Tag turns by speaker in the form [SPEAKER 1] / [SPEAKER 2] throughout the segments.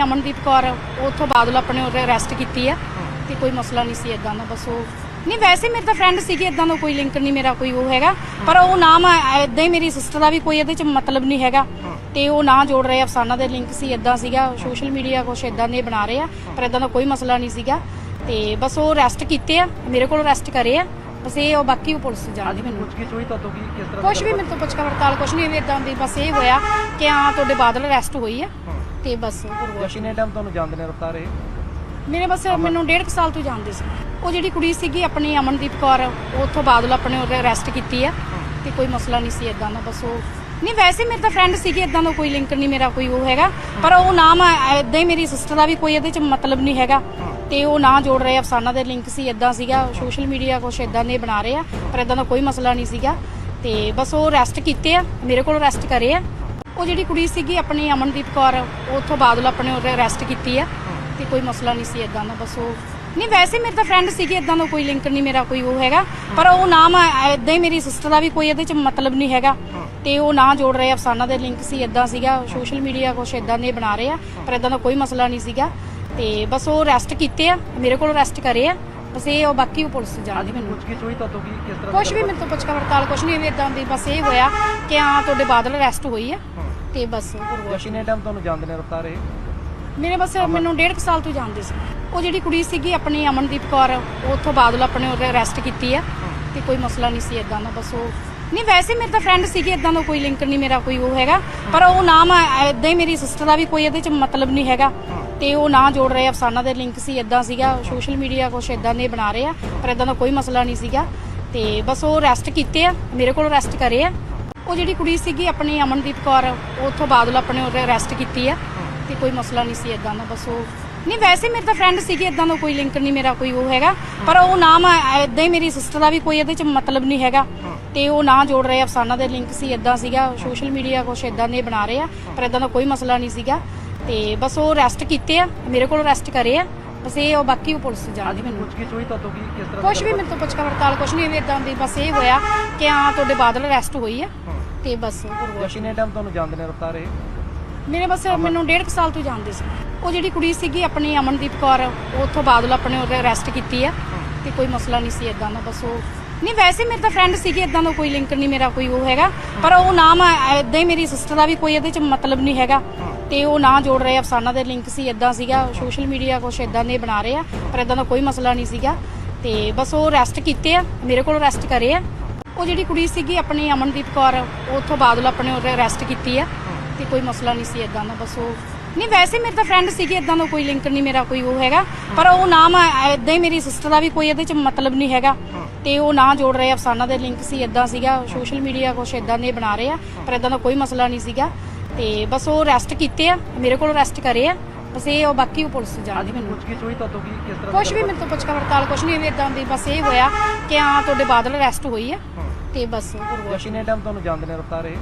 [SPEAKER 1] ਆਪਣੀ ਅਮਨਦੀਪ ਕੌਰ ਉੱਥੋਂ ਬਾਦਲ ਆਪਣੇ ਉਹ ਅਰੈਸਟ ਕੀਤੀ ਆ ਤੇ ਕੋਈ ਮਸਲਾ ਨਹੀਂ ਸੀ ਇਦਾਂ ਦਾ ਬਸ ਉਹ ਨਹੀਂ ਵੈਸੇ ਮੇਰੇ ਤਾਂ ਫਰੈਂਡ ਸੀਗੇ ਇਦਾਂ ਦਾ ਕੋਈ ਲਿੰਕ ਨਹੀਂ ਮੇਰਾ ਕੋਈ ਉਹ ਹੈਗਾ। ਪਰ ਉਹ ਨਾਮ ਇਦਾਂ ਹੀ ਮੇਰੀ ਸਿਸਟਰ ਦਾ ਵੀ ਕੋਈ ਇਹਦੇ ਚ ਮਤਲਬ ਨਹੀਂ ਹੈਗਾ। ਤੇ ਉਹ ਨਾਂ ਜੋੜ ਰਹੇ ਅਫਸਾਨਾ ਦੇ ਲਿੰਕ ਸੀ ਇਦਾਂ ਸੀਗਾ। ਸੋਸ਼ਲ ਮੀਡੀਆ ਕੁਛ ਇਦਾਂ ਦੇ ਬਣਾ ਰਹੇ ਆ ਪਰ ਇਦਾਂ ਦਾ ਕੋਈ ਮਸਲਾ ਨਹੀਂ ਸੀਗਾ। ਤੇ ਬਸ ਉਹ ਅਰੈਸਟ ਕੀਤੇ ਆ ਮੇਰੇ ਕੋਲ ਅਰੈਸਟ ਕਰੇ ਆ। ਬਸ ਇਹ ਉਹ ਬਾਕੀ ਉਹ ਪੁਲਿਸ ਜਾਣਦੀ ਮੈਨੂੰ।
[SPEAKER 2] ਪੁੱਛ ਕੇ ਚੋਈ ਤੁਹਾਨੂੰ ਕੀ ਕਿਸ ਤਰ੍ਹਾਂ
[SPEAKER 1] ਕੁਛ ਵੀ ਮੇਰੇ ਤੋਂ ਪੁੱਛ ਕੇ ਵਰਤਾਲ ਕੁਛ ਨਹੀਂ ਇਦਾਂ ਦੀ ਬਸ ਇਹ ਹੋਇਆ ਕਿ ਹਾਂ ਤੁਹਾਡੇ ਬਾਦਲ ਅਰੈਸਟ ਹੋਈ ਆ। ਤੇ ਬਸ ਹੋਰ ਕੁਛ
[SPEAKER 2] ਕਿੰਨੇ ਟਾਈਮ ਤੁਹਾਨੂੰ ਜਾਣਦੇ ਨੇ ਰਫਤਾਰ ਇਹ?
[SPEAKER 1] ਮੇਰੇ ਬਸ ਮੈਨੂੰ ਡੇਢ ਕੁ ਸਾਲ ਤੋਂ ਜਾਣਦੇ ਸੀ। ਉਹ ਜਿਹੜੀ ਕੁੜੀ ਸੀਗੀ ਆਪਣੀ ਅਮਨਦੀਪ ਕੌਰ ਉੱਥੋਂ ਬਾਦਲ ਆਪਣੇ ਉਹ ਅਰੈਸਟ ਕੀਤੀ ਆ। ਤੇ ਕੋਈ ਮਸਲਾ ਨਹੀਂ ਸੀ ਇਦਾਂ ਦਾ ਬਸ ਉਹ ਨਹੀਂ ਵੈਸੇ ਮੇਰੇ ਤਾਂ ਫਰੈਂਡ ਸੀਗੇ ਇਦਾਂ ਦਾ ਕੋਈ ਲਿੰਕ ਨਹੀਂ ਮੇਰਾ ਕੋਈ ਉਹ ਹੈਗਾ। ਪਰ ਉਹ ਨਾਮ ਇਦਾਂ ਹੀ ਮੇਰੀ ਸਿਸਟਰ ਦਾ ਵੀ ਕੋਈ ਇਹਦੇ ਚ ਮਤਲਬ ਨਹੀਂ ਹੈਗਾ। ਤੇ ਉਹ ਨਾਂ ਜੋੜ ਰਹੇ ਅਫਸਾਨਾ ਦੇ ਲਿੰਕ ਸੀ ਇਦਾਂ ਸੀਗਾ। ਸੋਸ਼ਲ ਮੀਡੀਆ ਕੁਛ ਇਦਾਂ ਦੇ ਬਣਾ ਰਹੇ ਆ ਪਰ ਇਦਾਂ ਦਾ ਕੋਈ ਮਸਲਾ ਨਹੀਂ ਸੀਗਾ। ਤੇ ਬਸ ਉਹ ਅਰੈਸਟ ਕੀਤੇ ਆ ਮੇਰੇ ਕੋਲ ਅਰੈਸਟ ਕਰੇ ਆ। ਉਹ ਜਿਹੜੀ ਕੁੜੀ ਸੀਗੀ ਆਪਣੀ ਅਮਨਦੀਪ ਕੌਰ ਉੱਥੋਂ ਬਾਦਲ ਆਪਣੇ ਉਹ ਅਰੈਸਟ ਕੀਤੀ ਆ ਤੇ ਕੋਈ ਮਸਲਾ ਨਹੀਂ ਸੀ ਇਦਾਂ ਦਾ ਬਸ ਉਹ ਨਹੀਂ ਵੈਸੇ ਮੇਰੇ ਤਾਂ ਫਰੈਂਡ ਸੀਗੇ ਇਦਾਂ ਦਾ ਕੋਈ ਲਿੰਕ ਨਹੀਂ ਮੇਰਾ ਕੋਈ ਉਹ ਹੈਗਾ ਪਰ ਉਹ ਨਾਮ ਇਦਾਂ ਹੀ ਮੇਰੀ ਸਿਸਟਰ ਦਾ ਵੀ ਕੋਈ ਇਹਦੇ ਚ ਮਤਲਬ ਨਹੀਂ ਹੈਗਾ ਤੇ ਉਹ ਨਾਂ ਜੋੜ ਰਹੇ ਅਫਸਾਨਾ ਦੇ ਲਿੰਕ ਸੀ ਇਦਾਂ ਸੀਗਾ ਸੋਸ਼ਲ ਮੀਡੀਆ ਕੁਛ ਇਦਾਂ ਦੇ ਬਣਾ ਰਹੇ ਆ ਪਰ ਇਦਾਂ ਦਾ ਕੋਈ ਮਸਲਾ ਨਹੀਂ ਸੀਗਾ ਤੇ ਬਸ ਉਹ ਅਰੈਸਟ ਕੀਤੇ ਆ ਮੇਰੇ ਕੋਲ ਅਰੈਸਟ ਕਰੇ ਆ ਬਸ ਇਹ ਉਹ ਬਾਕੀ ਉਹ ਪੁਲਿਸ ਜਾਣਦੀ ਮੈਨੂੰ।
[SPEAKER 2] ਪੁੱਛ ਕੇ ਚੋਈ ਤੁਹਾਨੂੰ ਕੀ ਕਿਸ ਤਰ੍ਹਾਂ
[SPEAKER 1] ਕੁਛ ਵੀ ਮੇਰੇ ਤੋਂ ਪੁੱਛ ਕੇ ਵਰਤਾਲ ਕੁਛ ਨਹੀਂ ਇਦਾਂ ਦੀ ਬਸ ਇਹ ਹੋਇਆ ਕਿ ਹਾਂ ਤੁਹਾਡੇ ਬਾਦਲ ਅਰੈਸਟ ਹੋਈ ਆ। ਤੇ ਬਸ
[SPEAKER 2] ਕਿੰਨੇ ਟਾਈਮ ਤੁਹਾਨੂੰ ਜਾਣਦੇ ਨੇ ਰਫਤਾਰ ਇਹ?
[SPEAKER 1] ਮੇਰੇ ਬਸ ਮੈਨੂੰ ਡੇਢ ਕੁ ਸਾਲ ਤੋਂ ਜਾਣਦੇ ਸੀ। ਉਹ ਜਿਹੜੀ ਕੁੜੀ ਸੀਗੀ ਆਪਣੀ ਅਮਨਦੀਪ ਕੌਰ ਉੱਥੋਂ ਬਾਦਲ ਆਪਣੇ ਉਹ ਅਰੈਸਟ ਕੀਤੀ ਆ। ਤੇ ਕੋਈ ਮਸਲਾ ਨਹੀਂ ਸੀ ਇਦਾਂ ਦਾ ਬਸ ਉਹ ਨਹੀਂ ਵੈਸੇ ਮੇਰੇ ਤਾਂ ਫਰੈਂਡ ਸੀਗੇ ਇਦਾਂ ਦਾ ਕੋਈ ਲਿੰਕ ਨਹੀਂ ਮੇਰਾ ਕੋਈ ਉਹ ਹੈਗਾ। ਪਰ ਉਹ ਨਾਮ ਇਦਾਂ ਹੀ ਮੇਰੀ ਸਿਸਟਰ ਦਾ ਵੀ ਕੋਈ ਇਹਦੇ ਚ ਮਤਲਬ ਨਹੀਂ ਹੈਗਾ। ਤੇ ਉਹ ਨਾਂ ਜੋੜ ਰਹੇ ਅਫਸਾਨਾ ਦੇ ਲਿੰਕ ਸੀ ਇਦਾਂ ਸੀਗਾ। ਸੋਸ਼ਲ ਮੀਡੀਆ ਕੁਛ ਇਦਾਂ ਦੇ ਬਣਾ ਰਹੇ ਆ ਪਰ ਇਦਾਂ ਦਾ ਕੋਈ ਮਸਲਾ ਨਹੀਂ ਸੀਗਾ। ਤੇ ਬਸ ਉਹ ਅਰੈਸਟ ਕੀਤੇ ਆ ਮੇਰੇ ਕੋਲ ਅਰੈਸਟ ਕਰੇ ਆ। ਉਹ ਜਿਹੜੀ ਕੁੜੀ ਸੀਗੀ ਆਪਣੀ ਅਮਨਦੀਪ ਕੌਰ ਉੱਥੋਂ ਬਾਦਲ ਆਪਣੇ ਉਹ ਅਰੈਸਟ ਕੀਤੀ ਆ ਤੇ ਕੋਈ ਮਸਲਾ ਨਹੀਂ ਸੀ ਇਦਾਂ ਦਾ ਬਸ ਉਹ ਨਹੀਂ ਵੈਸੇ ਮੇਰੇ ਤਾਂ ਫਰੈਂਡ ਸੀਗੇ ਇਦਾਂ ਦਾ ਕੋਈ ਲਿੰਕ ਨਹੀਂ ਮੇਰਾ ਕੋਈ ਉਹ ਹੈਗਾ ਪਰ ਉਹ ਨਾਮ ਇਦਾਂ ਹੀ ਮੇਰੀ ਸਿਸਟਰ ਦਾ ਵੀ ਕੋਈ ਇਹਦੇ ਚ ਮਤਲਬ ਨਹੀਂ ਹੈਗਾ ਤੇ ਉਹ ਨਾਂ ਜੋੜ ਰਹੇ ਅਫਸਾਨਾ ਦੇ ਲਿੰਕ ਸੀ ਇਦਾਂ ਸੀਗਾ ਸੋਸ਼ਲ ਮੀਡੀਆ ਕੁਛ ਇਦਾਂ ਦੇ ਬਣਾ ਰਹੇ ਆ ਪਰ ਇਦਾਂ ਦਾ ਕੋਈ ਮਸਲਾ ਨਹੀਂ ਸੀਗਾ ਤੇ ਬਸ ਉਹ ਅਰੈਸਟ ਕੀਤੇ ਆ ਮੇਰੇ ਕੋਲ ਅਰੈਸਟ ਕਰੇ ਆ ਬਸ ਇਹ ਉਹ ਬਾਕੀ ਉਹ ਪੁਲਿਸ ਜਾਣਦੀ ਮੈਨੂੰ।
[SPEAKER 2] ਪੁੱਛ ਕੇ ਚੋਈ ਤੁਹਾਨੂੰ ਕੀ ਕਿਸ ਤਰ੍ਹਾਂ
[SPEAKER 1] ਕੁਛ ਵੀ ਮੇਰੇ ਤੋਂ ਪੁੱਛ ਕੇ ਵਰਤਾਲ ਕੁਛ ਨਹੀਂ ਇਦਾਂ ਦੀ ਬਸ ਇਹ ਹੋਇਆ ਕਿ ਹਾਂ ਤੁਹਾਡੇ ਬਾਦਲ ਅਰੈਸਟ ਹੋਈ ਆ। ਤੇ ਬਸ ਹੋਰ ਕੁਛ
[SPEAKER 2] ਕਿੰਨੇ ਟਾਈਮ ਤੁਹਾਨੂੰ ਜਾਣਦੇ ਨੇ ਰਫਤਾਰ ਇਹ?
[SPEAKER 1] ਮੇਰੇ ਬਸ ਮੈਨੂੰ ਡੇਢ ਕੁ ਸਾਲ ਤੋਂ ਜਾਣਦੇ ਸੀ। ਉਹ ਜਿਹੜੀ ਕੁੜੀ ਸੀਗੀ ਆਪਣੀ ਅਮਨਦੀਪ ਕੌਰ ਉੱਥੋਂ ਬਾਦਲ ਆਪਣੇ ਉਹ ਅਰੈਸਟ ਕੀਤੀ ਆ। ਤੇ ਕੋਈ ਮਸਲਾ ਨਹੀਂ ਸੀ ਇਦਾਂ ਦਾ ਬਸ ਉਹ ਨਹੀਂ ਵੈਸੇ ਮੇਰੇ ਤਾਂ ਫਰੈਂਡ ਸੀਗੇ ਇਦਾਂ ਦਾ ਕੋਈ ਲਿੰਕ ਨਹੀਂ ਮੇਰਾ ਕੋਈ ਉਹ ਹੈਗਾ। ਪਰ ਉਹ ਨਾਮ ਇਦਾਂ ਹੀ ਮੇਰੀ ਸਿਸਟਰ ਦਾ ਵੀ ਕੋਈ ਇਹਦੇ ਚ ਮਤਲਬ ਨਹੀਂ ਹੈਗਾ। ਤੇ ਉਹ ਨਾਂ ਜੋੜ ਰਹੇ ਅਫਸਾਨਾ ਦੇ ਲਿੰਕ ਸੀ ਇਦਾਂ ਸੀਗਾ। ਸੋਸ਼ਲ ਮੀਡੀਆ ਕੁਛ ਇਦਾਂ ਦੇ ਬਣਾ ਰਹੇ ਆ ਪਰ ਇਦਾਂ ਦਾ ਕੋਈ ਮਸਲਾ ਨਹੀਂ ਸੀਗਾ। ਤੇ ਬਸ ਉਹ ਅਰੈਸਟ ਕੀਤੇ ਆ ਮੇਰੇ ਕੋਲ ਅਰੈਸਟ ਕਰੇ ਆ। ਉਹ ਜਿਹੜੀ ਕੁੜੀ ਸੀਗੀ ਆਪਣੀ ਅਮਨਦੀਪ ਕੌਰ ਉੱਥੋਂ ਬਾਦਲ ਆਪਣੇ ਉਹ ਅਰੈਸਟ ਕੀਤੀ ਆ ਤੇ ਕੋਈ ਮਸਲਾ ਨਹੀਂ ਸੀ ਇਦਾਂ ਦਾ ਬਸ ਉਹ ਨਹੀਂ ਵੈਸੇ ਮੇਰੇ ਤਾਂ ਫਰੈਂਡ ਸੀਗੇ ਇਦਾਂ ਦਾ ਕੋਈ ਲਿੰਕ ਨਹੀਂ ਮੇਰਾ ਕੋਈ ਉਹ ਹੈਗਾ ਪਰ ਉਹ ਨਾਮ ਇਦਾਂ ਹੀ ਮੇਰੀ ਸਿਸਟਰ ਦਾ ਵੀ ਕੋਈ ਇਹਦੇ ਚ ਮਤਲਬ ਨਹੀਂ ਹੈਗਾ ਤੇ ਉਹ ਨਾਂ ਜੋੜ ਰਹੇ ਅਫਸਾਨਾ ਦੇ ਲਿੰਕ ਸੀ ਇਦਾਂ ਸੀਗਾ ਸੋਸ਼ਲ ਮੀਡੀਆ ਕੁਛ ਇਦਾਂ ਦੇ ਬਣਾ ਰਹੇ ਆ ਪਰ ਇਦਾਂ ਦਾ ਕੋਈ ਮਸਲਾ ਨਹੀਂ ਸੀਗਾ ਤੇ ਬਸ ਉਹ ਅਰੈਸਟ ਕੀਤੇ ਆ ਮੇਰੇ ਕੋਲ ਅਰੈਸਟ ਕਰੇ ਆ ਬਸ ਇਹ ਉਹ ਬਾਕੀ ਉਹ ਪੁਲਿਸ ਜਾਣਦੀ ਮੈਨੂੰ।
[SPEAKER 2] ਪੁੱਛ ਕੇ ਚੋਈ ਕੀ ਕਿਸ ਤਰ੍ਹਾਂ
[SPEAKER 1] ਕੁਛ ਵੀ ਮੇਰੇ ਤੋਂ ਪੁੱਛ ਕੇ ਵਰਤਾਲ ਕੁਛ ਨਹੀਂ ਇਦਾਂ ਦੀ ਬਸ ਇਹ ਹੋਇਆ ਕਿ ਹਾਂ ਤੁਹਾਡੇ ਬਾਦਲ ਅਰੈਸਟ ਹੋਈ ਆ। ਤੇ ਬਸ ਹੋਰ
[SPEAKER 2] ਕਿੰਨੇ ਟਾਈਮ ਤੁਹਾਨੂੰ ਜਾਣਦੇ ਨੇ ਰਫਤਾਰ ਇਹ?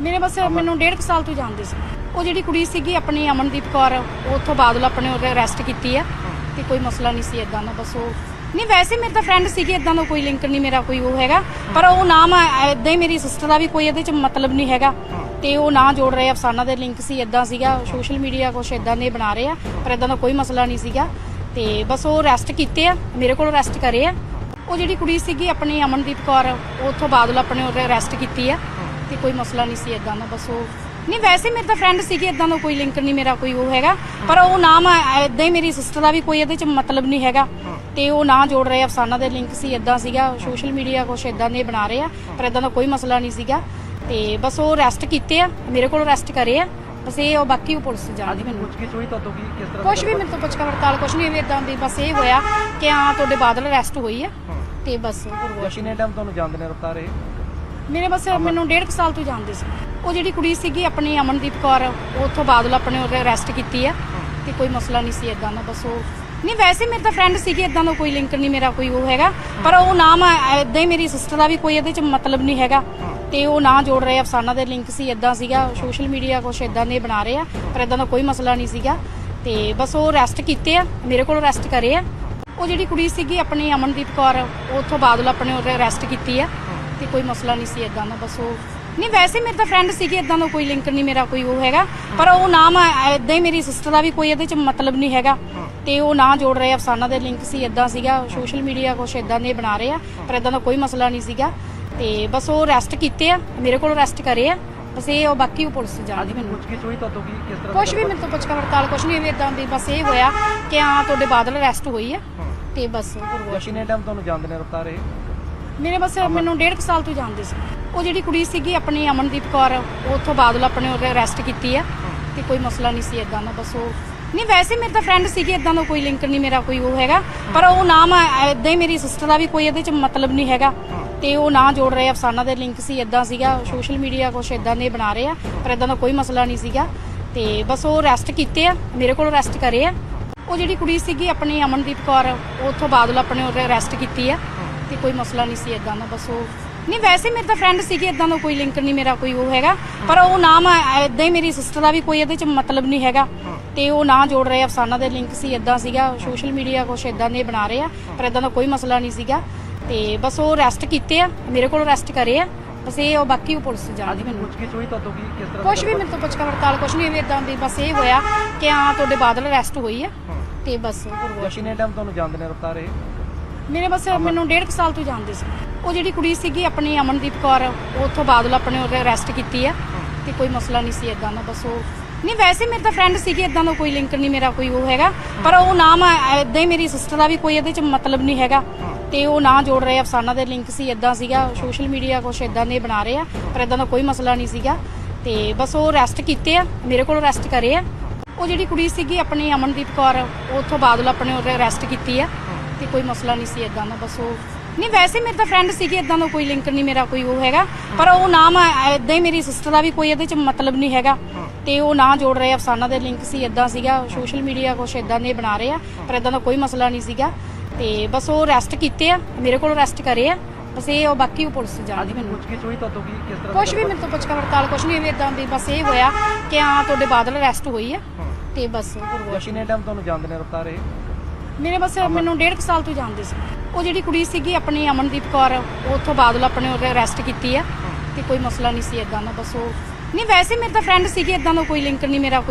[SPEAKER 1] ਮੇਰੇ ਬਸ ਮੈਨੂੰ ਡੇਢ ਕੁ ਸਾਲ ਤੋਂ ਜਾਣਦੇ ਸੀ। ਉਹ ਜਿਹੜੀ ਕੁੜੀ ਸੀਗੀ ਆਪਣੀ ਅਮਨਦੀਪ ਕੌਰ ਉੱਥੋਂ ਬਾਦਲ ਆਪਣੇ ਉਹ ਅਰੈਸਟ ਕੀਤੀ ਆ। ਤੇ ਕੋਈ ਮਸਲਾ ਨਹੀਂ ਸੀ ਇਦਾਂ ਦਾ ਬਸ ਉਹ ਨਹੀਂ ਵੈਸੇ ਮੇਰੇ ਤਾਂ ਫਰੈਂਡ ਸੀਗੇ ਇਦਾਂ ਦਾ ਕੋਈ ਲਿੰਕ ਨਹੀਂ ਮੇਰਾ ਕੋਈ ਉਹ ਹੈਗਾ। ਪਰ ਉਹ ਨਾਮ ਇਦਾਂ ਹੀ ਮੇਰੀ ਸਿਸਟਰ ਦਾ ਵੀ ਕੋਈ ਇਹਦੇ ਚ ਮਤਲਬ ਨਹੀਂ ਹੈਗਾ। ਤੇ ਉਹ ਨਾਂ ਜੋੜ ਰਹੇ ਅਫਸਾਨਾ ਦੇ ਲਿੰਕ ਸੀ ਇਦਾਂ ਸੀਗਾ। ਸੋਸ਼ਲ ਮੀਡੀਆ ਕੁਛ ਇਦਾਂ ਦੇ ਬਣਾ ਰਹੇ ਆ ਪਰ ਇਦਾਂ ਦਾ ਕੋਈ ਮਸਲਾ ਨਹੀਂ ਸੀਗਾ। ਤੇ ਬਸ ਉਹ ਅਰੈਸਟ ਕੀਤੇ ਆ ਮੇਰੇ ਕੋਲ ਅਰੈਸਟ ਕਰੇ ਆ। ਉਹ ਜਿਹੜੀ ਕੁੜੀ ਸੀਗੀ ਆਪਣੀ ਅਮਨਦੀਪ ਕੌਰ ਉੱਥੋਂ ਬਾਦਲ ਆਪਣੇ ਉਹ ਅਰੈਸਟ ਕੀਤੀ ਆ ਤੇ ਕੋਈ ਮਸਲਾ ਨਹੀਂ ਸੀ ਇਦਾਂ ਦਾ ਬਸ ਉਹ ਨਹੀਂ ਵੈਸੇ ਮੇਰੇ ਤਾਂ ਫਰੈਂਡ ਸੀਗੇ ਇਦਾਂ ਦਾ ਕੋਈ ਲਿੰਕ ਨਹੀਂ ਮੇਰਾ ਕੋਈ ਉਹ ਹੈਗਾ। ਪਰ ਉਹ ਨਾਮ ਇਦਾਂ ਹੀ ਮੇਰੀ ਸਿਸਟਰ ਦਾ ਵੀ ਕੋਈ ਇਹਦੇ ਚ ਮਤਲਬ ਨਹੀਂ ਹੈਗਾ ਤੇ ਉਹ ਨਾਂ ਜੋੜ ਰਹੇ ਅਫਸਾਨਾ ਦੇ ਲਿੰਕ ਸੀ ਇਦਾਂ ਸੀਗਾ। ਸੋਸ਼ਲ ਮੀਡੀਆ ਕੁਛ ਇਦਾਂ ਦੇ ਬਣਾ ਰਹੇ ਆ ਪਰ ਇਦਾਂ ਦਾ ਕੋਈ ਮਸਲਾ ਨਹੀਂ ਸੀਗਾ। ਤੇ ਬਸ ਉਹ ਅਰੈਸਟ ਕੀਤੇ ਆ ਮੇਰੇ ਕੋਲ ਅਰੈਸਟ ਕਰੇ ਆ ਬਸ ਇਹ ਉਹ ਬਾਕੀ ਉਹ ਪੁਲਿਸ ਜਾਣਦੀ ਮੈਨੂੰ।
[SPEAKER 2] ਪੁੱਛ ਕੇ ਚੋਈ ਤੁਹਾਨੂੰ ਕੀ ਕਿਸ ਤਰ੍ਹਾਂ
[SPEAKER 1] ਕੁਛ ਵੀ ਮੇਰੇ ਤੋਂ ਪੁੱਛ ਕੇ ਵਰਤਾਲ ਕੁਛ ਨਹੀਂ ਇਦਾਂ ਦੀ ਬਸ ਇਹ ਹੋਇਆ ਕਿ ਹਾਂ ਤੁਹਾਡੇ ਬਾਦਲ ਅਰੈਸਟ ਹੋਈ ਆ। ਤੇ ਬਸ ਹੋਰ ਕੁਛ
[SPEAKER 2] ਕਿੰਨੇ ਟਾਈਮ ਤੁਹਾਨੂੰ ਜਾਣਦੇ ਨੇ ਰਫਤਾਰ ਇਹ?
[SPEAKER 1] ਮੇਰੇ ਬਸ ਮੈਨੂੰ ਡੇਢ ਕੁ ਸਾਲ ਤੋਂ ਜਾਣਦੇ ਸੀ। ਉਹ ਜਿਹੜੀ ਕੁੜੀ ਸੀਗੀ ਆਪਣੀ ਅਮਨਦੀਪ ਕੌਰ ਉੱਥੋਂ ਬਾਦਲ ਆਪਣੇ ਉਹ ਅਰੈਸਟ ਕੀਤੀ ਆ। ਤੇ ਕੋਈ ਮਸਲਾ ਨਹੀਂ ਸੀ ਇਦਾਂ ਦਾ ਬਸ ਉਹ ਨਹੀਂ ਵੈਸੇ ਮੇਰੇ ਤਾਂ ਫਰੈਂਡ ਸੀਗੇ ਇਦਾਂ ਦਾ ਕੋਈ ਲਿੰਕ ਨਹੀਂ ਮੇਰਾ ਕੋਈ ਉਹ ਹੈਗਾ। ਪਰ ਉਹ ਨਾਮ ਇਦਾਂ ਹੀ ਮੇਰੀ ਸਿਸਟਰ ਦਾ ਵੀ ਕੋਈ ਇਹਦੇ ਚ ਮਤਲਬ ਨਹੀਂ ਹੈਗਾ। ਤੇ ਉਹ ਨਾਂ ਜੋੜ ਰਹੇ ਅਫਸਾਨਾ ਦੇ ਲਿੰਕ ਸੀ ਇਦਾਂ ਸੀਗਾ। ਸੋਸ਼ਲ ਮੀਡੀਆ ਕੁਛ ਇਦਾਂ ਦੇ ਬਣਾ ਰਹੇ ਆ ਪਰ ਇਦਾਂ ਦਾ ਕੋਈ ਮਸਲਾ ਨਹੀਂ ਸੀਗਾ। ਤੇ ਬਸ ਉਹ ਅਰੈਸਟ ਕੀਤੇ ਆ ਮੇਰੇ ਕੋਲ ਅਰੈਸਟ ਕਰੇ ਆ। ਉਹ ਜਿਹੜੀ ਕੁੜੀ ਸੀਗੀ ਆਪਣੀ ਅਮਨਦੀਪ ਕੌਰ ਉੱਥੋਂ ਬਾਦਲ ਆਪਣੇ ਉਹ ਅਰੈਸਟ ਕੀਤੀ ਆ ਤੇ ਕੋਈ ਮਸਲਾ ਨਹੀਂ ਸੀ ਇਦਾਂ ਦਾ ਬਸ ਉਹ ਨਹੀਂ ਵੈਸੇ ਮੇਰੇ ਤਾਂ ਫਰੈਂਡ ਸੀਗੇ ਇਦਾਂ ਦਾ ਕੋਈ ਲਿੰਕ ਨਹੀਂ ਮੇਰਾ ਕੋਈ ਉਹ ਹੈਗਾ ਪਰ ਉਹ ਨਾਮ ਇਦਾਂ ਹੀ ਮੇਰੀ ਸਿਸਟਰ ਦਾ ਵੀ ਕੋਈ ਇਹਦੇ ਚ ਮਤਲਬ ਨਹੀਂ ਹੈਗਾ ਤੇ ਉਹ ਨਾਂ ਜੋੜ ਰਹੇ ਆ ਅਫਸਾਨਾ ਦੇ ਲਿੰਕ ਸੀ ਇਦਾਂ ਸੀਗਾ ਸੋਸ਼ਲ ਮੀਡੀਆ ਕੁਛ ਇਦਾਂ ਦੇ ਬਣਾ ਰਹੇ ਆ ਪਰ ਇਦਾਂ ਦਾ ਕੋਈ ਮਸਲਾ ਨਹੀਂ ਸੀਗਾ ਤੇ ਬਸ ਉਹ ਅਰੈਸਟ ਕੀਤੇ ਆ ਮੇਰੇ ਕੋਲ ਅਰੈਸਟ ਕਰੇ ਆ ਬਸ ਇਹ ਉਹ ਬਾਕੀ ਉਹ ਪੁਲਿਸ ਜਾਣਦੀ ਮੈਨੂੰ।
[SPEAKER 2] ਪੁੱਛ ਕੇ ਚੋਈ ਤੁਹਾਨੂੰ ਕੀ ਕਿਸ ਤਰ੍ਹਾਂ
[SPEAKER 1] ਕੁਛ ਵੀ ਤੋਂ ਪੁੱਛ ਕੇ ਪੜਤਾਲ ਕੁਛ ਨਹੀਂ ਹੋਈ ਇਦਾਂ ਦੀ ਬਸ ਇਹ ਹੋਇਆ ਕਿ ਹਾਂ ਤੁਹਾਡੇ ਬਾਦਲ ਅਰੈਸਟ ਹੋਈ ਆ। ਤੇ ਬਸ ਹੋਰ ਕੁਛ
[SPEAKER 2] ਕਿੰਨੇ ਟਾਈਮ ਤੁਹਾਨੂੰ ਜਾਣਦੇ ਨੇ ਰਫਤਾਰ ਇਹ?
[SPEAKER 1] ਮੇਰੇ ਬਸ ਮੈਨੂੰ ਡੇਢ ਕੁ ਸਾਲ ਤੋਂ ਜਾਣਦੇ ਸੀ। ਉਹ ਜਿਹੜੀ ਕੁੜੀ ਸੀਗੀ ਆਪਣੀ ਅਮਨਦੀਪ ਕੌਰ ਉਹ ਉੱਥੋਂ ਬਾਦਲ ਆਪਣੇ ਉਹਦੇ ਅਰੈਸਟ ਕੀਤੀ ਆ। ਤੇ ਕੋਈ ਮਸਲਾ ਨਹੀਂ ਸੀ ਇਦਾਂ ਦਾ ਬਸ ਉਹ ਨਹੀਂ ਵੈਸੇ ਮੇਰੇ ਤਾਂ ਫਰੈਂਡ ਸੀਗੇ ਇਦਾਂ ਦਾ ਕੋਈ ਲਿੰਕ ਨਹੀਂ ਮੇਰਾ ਕੋਈ ਉਹ ਹੈਗਾ। ਪਰ ਉਹ ਨਾਮ ਇਦਾਂ ਹੀ ਮੇਰੀ ਸਿਸਟਰ ਦਾ ਵੀ ਕੋਈ ਇਹਦੇ ਚ ਮਤਲਬ ਨਹੀਂ ਹੈਗਾ। ਤੇ ਉਹ ਨਾਂ ਜੋੜ ਰਹੇ ਅਫਸਾਨਾ ਦੇ ਲਿੰਕ ਸੀ ਇਦਾਂ ਸੀਗਾ। ਸੋਸ਼ਲ ਮੀਡੀਆ ਕੁਛ ਇਦਾਂ ਦੇ ਬਣਾ ਰਹੇ ਆ ਪਰ ਇਦਾਂ ਦਾ ਕੋਈ ਮਸਲਾ ਨਹੀਂ ਸੀਗਾ। ਤੇ ਬਸ ਉਹ ਅਰੈਸਟ ਕੀਤੇ ਆ ਮੇਰੇ ਕੋਲ ਅਰੈਸਟ ਕਰੇ ਆ। ਉਹ ਜਿਹੜੀ ਕੁੜੀ ਸੀਗੀ ਆਪਣੀ ਅਮਨਦੀਪ ਕੌਰ ਉਹ ਉੱਥੋਂ ਬਾਦਲ ਆਪਣੇ ਉਹਦੇ ਅਰੈਸਟ ਕੀਤੀ ਆ ਤੇ ਕੋਈ ਮਸਲਾ ਨਹੀਂ ਸੀ ਇਦਾਂ ਦਾ ਬਸ ਉਹ ਨਹੀਂ ਵੈਸੇ ਮੇਰੇ ਤਾਂ ਫਰੈਂਡ ਸੀਗੇ ਇਦਾਂ ਦਾ ਕੋਈ ਲਿੰਕ ਨਹੀਂ ਮੇਰਾ ਕੋਈ ਉਹ ਹੈਗਾ ਪਰ ਉਹ ਨਾਮ ਇਦਾਂ ਹੀ ਮੇਰੀ ਸਿਸਟਰ ਦਾ ਵੀ ਕੋਈ ਇਹਦੇ ਚ ਮਤਲਬ ਨਹੀਂ ਹੈਗਾ ਤੇ ਉਹ ਨਾਂ ਜੋੜ ਰਹੇ ਆ ਅਫਸਾਨਾ ਦੇ ਲਿੰਕ ਸੀ ਇਦਾਂ ਸੀਗਾ ਸੋਸ਼ਲ ਮੀਡੀਆ ਕੁਛ ਇਦਾਂ ਦੇ ਬਣਾ ਰਹੇ ਆ ਪਰ ਇਦਾਂ ਦਾ ਕੋਈ ਮਸਲਾ ਨਹੀਂ ਸੀਗਾ ਤੇ ਬਸ ਉਹ ਅਰੈਸਟ ਕੀਤੇ ਆ ਮੇਰੇ ਕੋਲ ਅਰੈਸਟ ਕਰੇ ਆ ਬਸ ਇਹ ਉਹ ਬਾਕੀ ਉਹ ਪੁਲਿਸ ਜਾਣਦੀ ਮੈਨੂੰ।
[SPEAKER 2] ਪੁੱਛ ਕੇ ਚੋਈ ਕੀ ਕਿਸ ਤਰ੍ਹਾਂ
[SPEAKER 1] ਕੁਛ ਵੀ ਤੋਂ ਪੁੱਛ ਕੇ ਪੜਤਾਲ ਕੁਛ ਨਹੀਂ ਇਦਾਂ ਦੀ ਬਸ ਇਹ ਹੋਇਆ ਕਿ ਹਾਂ ਤੁਹਾਡੇ ਬਾਦਲ ਅਰੈਸਟ ਹੋਈ ਆ। ਤੇ ਬਸ ਹੋਰ ਕੁਛ
[SPEAKER 2] ਕਿੰਨੇ ਟਾਈਮ ਤੁਹਾਨੂੰ ਜਾਣਦੇ ਨੇ ਰਫਤਾਰ ਇਹ?
[SPEAKER 1] ਮੇਰੇ ਬਸ ਮੈਨੂੰ ਡੇਢ ਕੁ ਸਾਲ ਤੋਂ ਜਾਣਦੇ ਸੀ। ਉਹ ਜਿਹੜੀ ਕੁੜੀ ਸੀਗੀ ਆਪਣੀ ਅਮਨਦੀਪ ਕੌਰ ਉਹ ਉੱਥੋਂ ਬਾਦਲ ਆਪਣੇ ਉਹਦੇ ਅਰੈਸਟ ਕੀਤੀ ਆ ਤੇ ਕੋਈ ਮਸਲਾ ਨਹੀਂ ਸੀ ਇਦਾਂ ਦਾ ਬਸ ਉਹ ਨਹੀਂ ਵੈਸੇ ਮੇਰੇ ਤਾਂ ਫਰੈਂਡ ਸੀਗੇ ਇਦਾਂ ਦਾ ਕੋਈ ਲਿੰਕ ਨਹੀਂ ਮੇਰਾ ਕੋਈ ਉਹ ਹੈਗਾ। ਪਰ ਉਹ ਨਾਮ ਇਦਾਂ ਹੀ ਮੇਰੀ ਸਿਸਟਰ ਦਾ ਵੀ ਕੋਈ ਇਹਦੇ ਚ ਮਤਲਬ ਨਹੀਂ ਹੈਗਾ। ਤੇ ਉਹ ਨਾਂ ਜੋੜ ਰਹੇ ਅਫਸਾਨਾ ਦੇ ਲਿੰਕ ਸੀ ਇਦਾਂ ਸੀਗਾ। ਸੋਸ਼ਲ ਮੀਡੀਆ ਕੁਛ ਇਦਾਂ ਦੇ ਬਣਾ ਰਹੇ ਆ ਪਰ ਇਦਾਂ ਦਾ ਕੋਈ ਮਸਲਾ ਨਹੀਂ ਸੀਗਾ। ਤੇ ਬਸ ਉਹ ਅਰੈਸਟ ਕੀਤੇ ਆ ਮੇਰੇ ਕੋਲ ਅਰੈਸਟ ਕਰੇ ਆ। ਉਹ ਜਿਹੜੀ ਕੁੜੀ ਸੀਗੀ ਆਪਣੀ ਅਮਨਦੀਪ ਕੌਰ ਉੱਥੋਂ ਬਾਦਲ ਆਪਣੇ ਉਹਦੇ ਅਰੈਸਟ ਕੀਤੀ ਆ ਤੇ ਕੋਈ ਮਸਲਾ ਨਹੀਂ ਸੀ ਇਦਾਂ ਦਾ ਬਸ ਉਹ ਨਹੀਂ ਵੈਸੇ ਮੇਰੇ ਤਾਂ ਫਰੈਂਡ ਸੀਗੇ ਇਦਾਂ ਦਾ ਕੋਈ ਲਿੰਕ ਨਹੀਂ ਮੇਰਾ ਕੋਈ ਉਹ ਹੈਗਾ। ਪਰ ਉਹ ਨਾਮ ਇਦਾਂ ਹੀ ਮੇਰੀ ਸਿਸਟਰ ਦਾ ਵੀ ਕੋਈ ਇਹਦੇ ਚ ਮਤਲਬ ਨਹੀਂ ਹੈਗਾ ਤੇ ਉਹ ਨਾਂ ਜੋੜ ਰਹੇ ਆ ਅਫਸਾਨਾ ਦੇ ਲਿੰਕ ਸੀ ਇਦਾਂ ਸੀਗਾ। ਸੋਸ਼ਲ ਮੀਡੀਆ ਕੁਛ ਇਦਾਂ ਦੇ ਬਣਾ ਰਹੇ ਆ ਪਰ ਇਦਾਂ ਦਾ ਕੋਈ ਮਸਲਾ ਨਹੀਂ ਸੀਗਾ। ਤੇ ਬਸ ਉਹ ਅਰੈਸਟ ਕੀਤੇ ਆ ਮੇਰੇ ਕੋਲ ਅਰੈਸਟ ਕਰੇ ਆ ਬਸ ਇਹ ਉਹ ਬਾਕੀ ਉਹ ਪੁਲਿਸ ਜਾਣਦੀ ਮੈਨੂੰ।
[SPEAKER 2] ਪੁੱਛ ਕੇ ਚੋਈ ਤੁਹਾਨੂੰ ਕੀ ਕਿਸ ਤਰ੍ਹਾਂ
[SPEAKER 1] ਕੁਛ ਵੀ ਮੇਰੇ ਤੋਂ ਪੁੱਛ ਕੇ ਪੜਤਾਲ ਕੁਛ ਨਹੀਂ ਇਦਾਂ ਦੀ ਬਸ ਇਹ ਹੋਇਆ ਕਿ ਹਾਂ ਤੁਹਾਡੇ ਬਾਦਲ ਅਰੈਸਟ ਹੋਈ ਆ। ਤੇ ਬਸ ਹੋਰ ਕੁਛ
[SPEAKER 2] ਕਿੰਨੇ ਟਾਈਮ ਤੁਹਾਨੂੰ ਜਾਣਦੇ ਨੇ ਰਫਤਾਰ ਇਹ?
[SPEAKER 1] ਮੇਰੇ ਬਸ ਮੈਨੂੰ ਡੇਢ ਕੁ ਸਾਲ ਤੋਂ ਜਾਣਦੇ ਸੀ। ਉਹ ਜਿਹੜੀ ਕੁੜੀ ਸੀਗੀ ਆਪਣੀ ਅਮਨਦੀਪ ਕੌਰ ਉਹ ਉੱਥੋਂ ਬਾਦਲ ਆਪਣੇ ਉਹਦੇ ਅਰੈਸਟ ਕੀਤੀ ਆ। ਤੇ ਕੋਈ ਮਸਲਾ ਨਹੀਂ ਸੀ ਇਦਾਂ ਦਾ ਬਸ ਉਹ ਨਹੀਂ ਵੈਸੇ ਮੇਰੇ ਤਾਂ ਫਰੈਂਡ ਸੀਗੇ ਇਦਾਂ ਦਾ ਕੋਈ ਲਿੰਕ ਨਹੀਂ ਮੇਰਾ ਕੋਈ